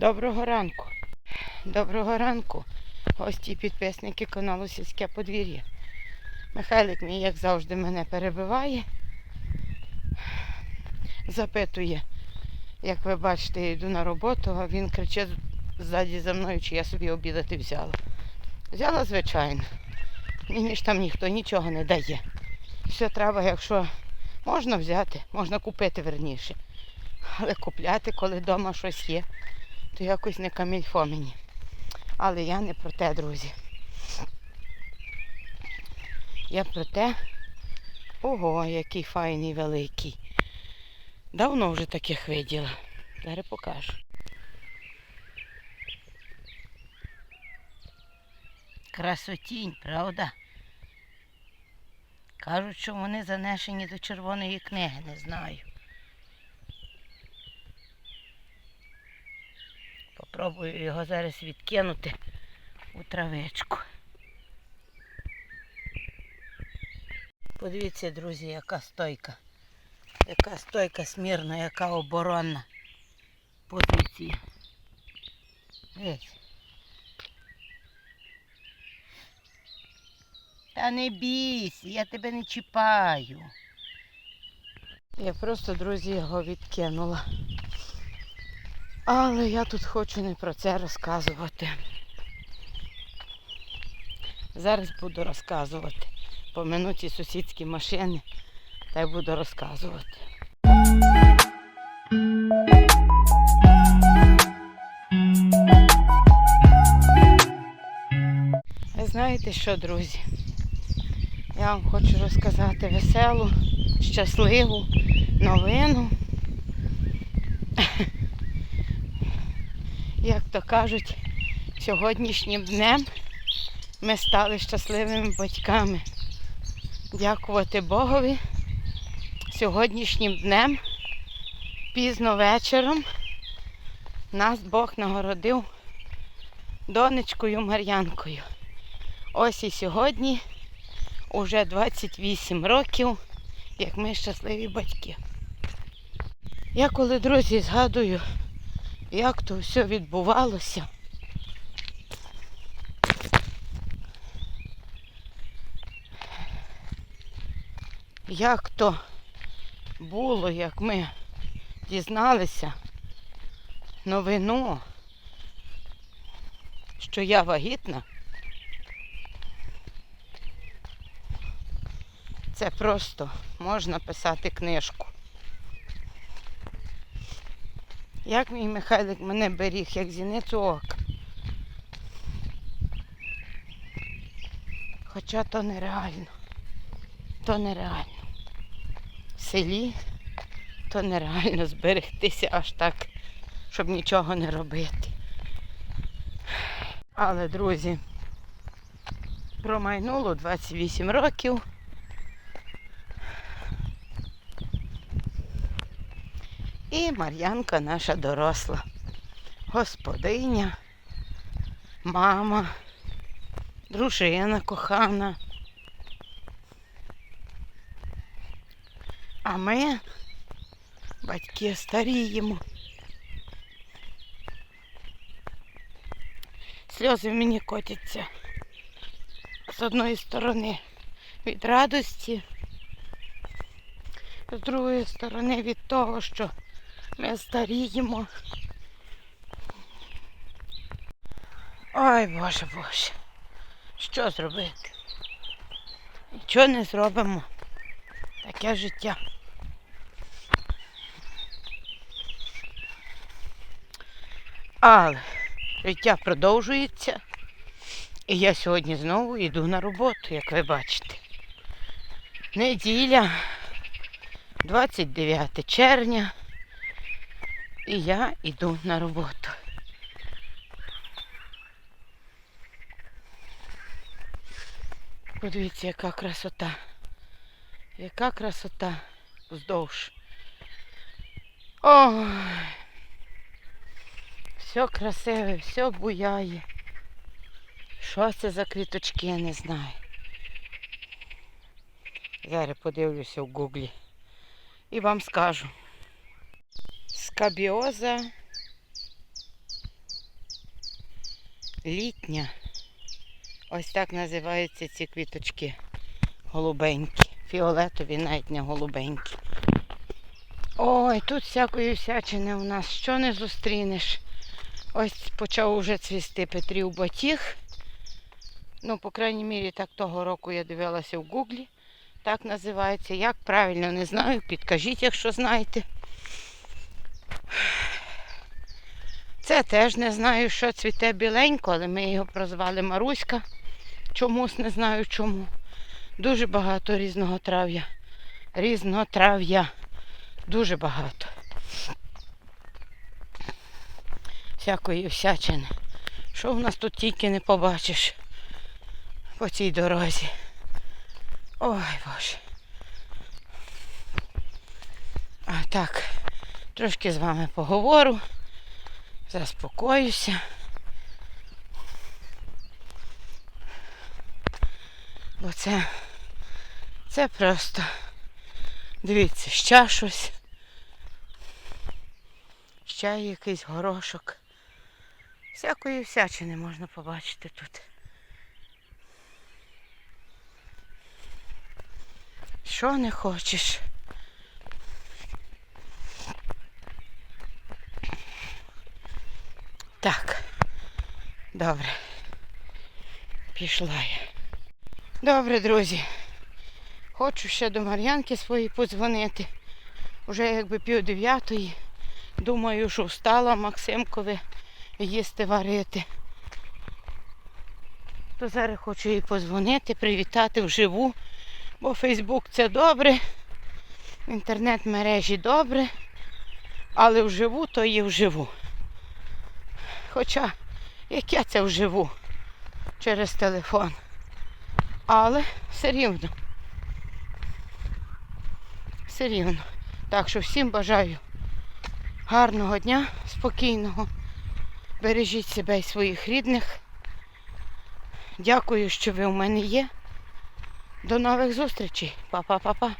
Доброго ранку. Доброго ранку, гості і підписники каналу Сільське подвір'я. Михайлик мій, як завжди, мене перебиває, запитує, як ви бачите, я йду на роботу, а він кричить ззаді за мною, чи я собі обідати взяла. Взяла, звичайно. Мені ж там ніхто нічого не дає. Все треба, якщо можна взяти, можна купити верніше. Але купляти, коли вдома щось є, то якось не камільфо мені. Але я не про те, друзі. Я про те, ого, який файний великий. Давно вже таких виділа. Зараз покажу. Красотінь, правда? Кажуть, що вони занесені до червоної книги, не знаю. Попробую його зараз відкинути у травичку. Подивіться, друзі, яка стойка. Яка стойка смірна, яка оборонна. Позиція. Дивіться. Та не бійся, я тебе не чіпаю. Я просто, друзі, його відкинула. Але я тут хочу не про це розказувати. Зараз буду розказувати. Помину ті сусідські машини, та й буду розказувати. Ви знаєте що, друзі? Я вам хочу розказати веселу, щасливу новину. Як то кажуть, сьогоднішнім днем ми стали щасливими батьками. Дякувати Богові. Сьогоднішнім днем, пізно вечором, нас Бог нагородив донечкою Мар'янкою. Ось і сьогодні уже 28 років, як ми щасливі батьки. Я коли, друзі, згадую, як то все відбувалося. Як то було, як ми дізналися новину, що я вагітна. Це просто можна писати книжку. Як мій Михайлик мене беріг, як зіницю ока. Хоча то нереально. То нереально. В селі то нереально зберегтися аж так, щоб нічого не робити. Але, друзі, промайнуло 28 років. І Мар'янка наша доросла. Господиня, мама, дружина кохана. А ми, батьки, старіємо. Сльози в мені котяться з одної сторони від радості, з другої сторони від того, що ми старіємо. Ой, Боже Боже, що зробити? Нічого не зробимо. Таке життя. Але життя продовжується. І я сьогодні знову йду на роботу, як ви бачите. Неділя, 29 червня. І я йду на роботу. Подивіться, яка красота. Яка красота вздовж. Ой. Все красиве, все буяє. Що це за квіточки, я не знаю. Зараз подивлюся в гуглі і вам скажу. Скабіоза літня. Ось так називаються ці квіточки. Голубенькі. Фіолетові, навіть не голубенькі. Ой, тут всякої всячини у нас. Що не зустрінеш? Ось почав уже цвісти Петрів батіг. Ну, по крайній мірі, так того року я дивилася в гуглі. Так називається. Як правильно не знаю, підкажіть, якщо знаєте. Це теж не знаю, що цвіте біленько, але ми його прозвали Маруська. Чомусь не знаю чому. Дуже багато різного трав'я. Різного трав'я. Дуже багато. Всякої всячини. Що в нас тут тільки не побачиш по цій дорозі. Ой Боже. А так, трошки з вами поговорю. Заспокоюся. Бо це, це просто, дивіться, ще щось. Ще якийсь горошок. Всякої всячини можна побачити тут. Що не хочеш? Так. Добре. Пішла я. Добре, друзі. Хочу ще до Мар'янки своїй подзвонити. Уже якби пів дев'ятої. Думаю, що встала Максимкові їсти варити. То зараз хочу їй подзвонити, привітати вживу. Бо Фейсбук це добре, інтернет-мережі добре, але вживу то є вживу. Хоча яке це вживу через телефон. Але все рівно. Все рівно. Так що всім бажаю гарного дня, спокійного. Бережіть себе і своїх рідних. Дякую, що ви у мене є. До нових зустрічей. Па-па-па-па.